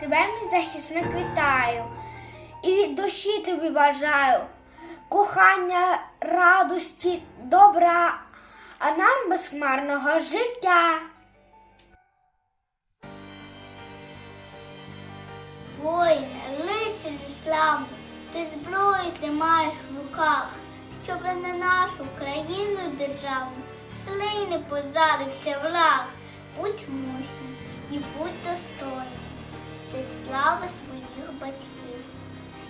тебе, мій захисник, вітаю. І від душі тобі бажаю кохання, радості, добра, а нам безхмарного життя. Воїне, лицарю славний, ти зброю тримаєш в руках, щоб на нашу країну державну сли не позарився враг. Будь мужнім і будь достойним, ти слава своїх батьків.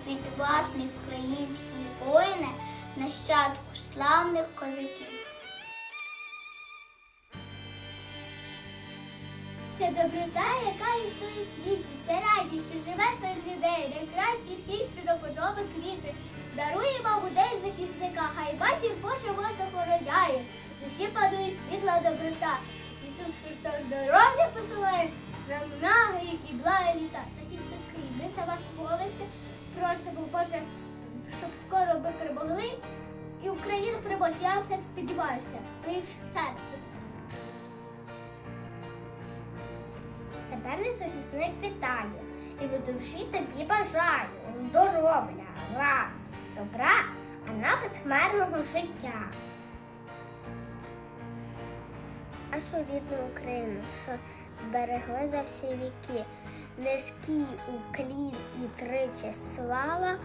Відважний український воїне, нащадку славних козаків. Це доброта, яка існує в світі, це радість, що живе серед людей, найкращі хіст, що доподоби квіти. Дарує вам у захисника, хай матір Божа вас охороняє. Душі панує світла доброта. Ісус Христос здоров'я посилає, нам наги і благі літа. Захисники, ми за вас молимося, просимо Боже, щоб скоро ви перемогли. І Україну переможе. Я вам це сподіваюся, своїм серцем. Тебе захисник вітаю і від душі тобі бажаю здоров'я, радості, добра, а нам безхмарного життя. Нашу рідну Україну, що зберегли за всі віки. Низький уклін і тричі слава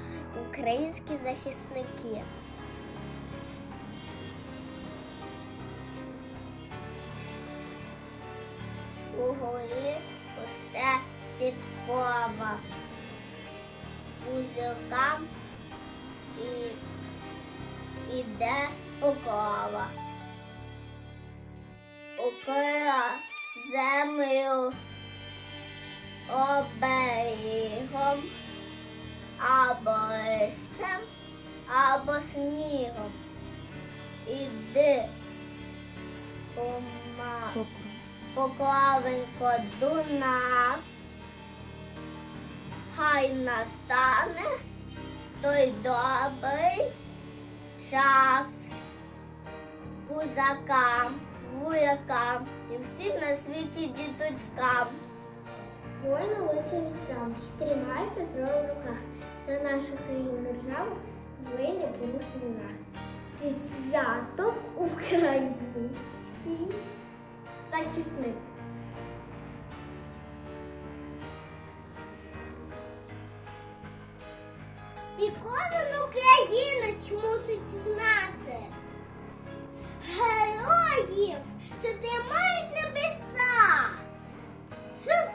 українські захисники. Угорі пусте підкова. Узілкам і іде покова. Укрила землю оберігом або листям, або снігом. Іди ума поклавенько до нас, хай настане той добрий час. Кузакам, воякам і всім на світі діточкам. Воїни лицарі справи, тримаєшся зброю в руках. На нашу країну державу злий непорушний враг. Зі святом український захисник. І кожен українець мусить знати. Героїв це тримають небеса. Це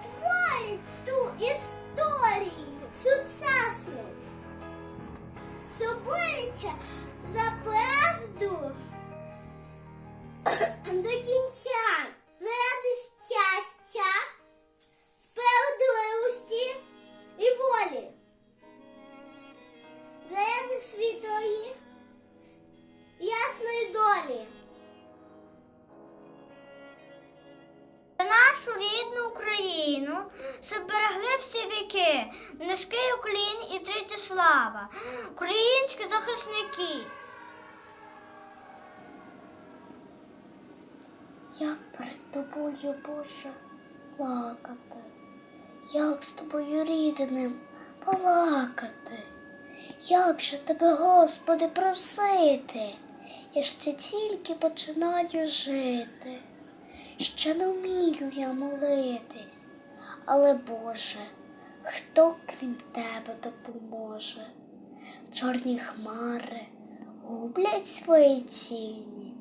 нашу рідну Україну, щоб берегли всі віки, низький уклін і тричі слава, українські захисники. Як перед тобою, Боже, плакати, як з тобою рідним балакати, як же тебе, Господи, просити, я ще тільки починаю жити, ще не вмію я молитись, але Боже, хто крім тебе допоможе? Чорні хмари гублять свої тіні.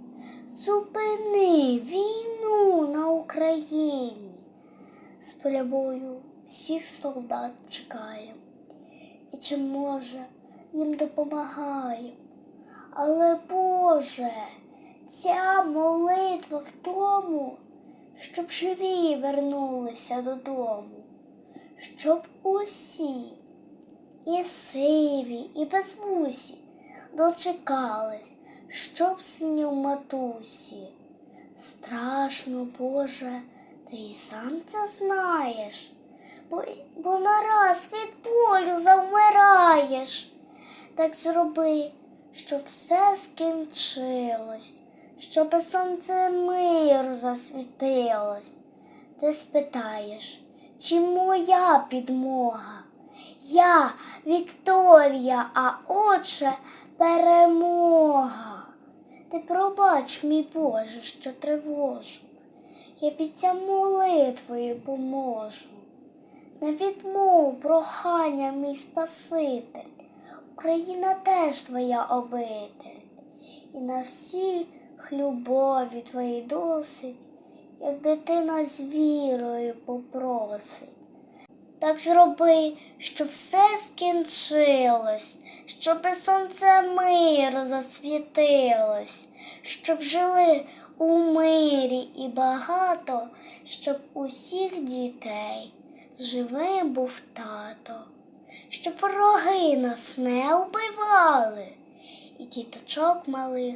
Зупини війну на Україні. З поля бою всіх солдат чекає. І чи може їм допомагає. Але Боже, ця молитва в тому, щоб живі вернулися додому, щоб усі, і сиві, і безвусі, дочекались, щоб синю матусі. Страшно, Боже, ти й сам це знаєш, бо, бо нараз від болю завмираєш. Так зроби, щоб все скінчилось, щоб сонце миру засвітилось. Ти спитаєш, чи моя підмога? Я Вікторія, а отже перемога. Ти пробач, мій Боже, що тривожу. Я під ця молитвою поможу. Не відмов прохання, мій Спаситель. Україна теж твоя обитель. І на всіх любові твоїй досить, як дитина з вірою попросить. Так зроби, щоб все скінчилось, щоб сонце миру засвітилось, щоб жили у мирі і багато, щоб усіх дітей живим був тато, щоб вороги нас не вбивали, і діточок малих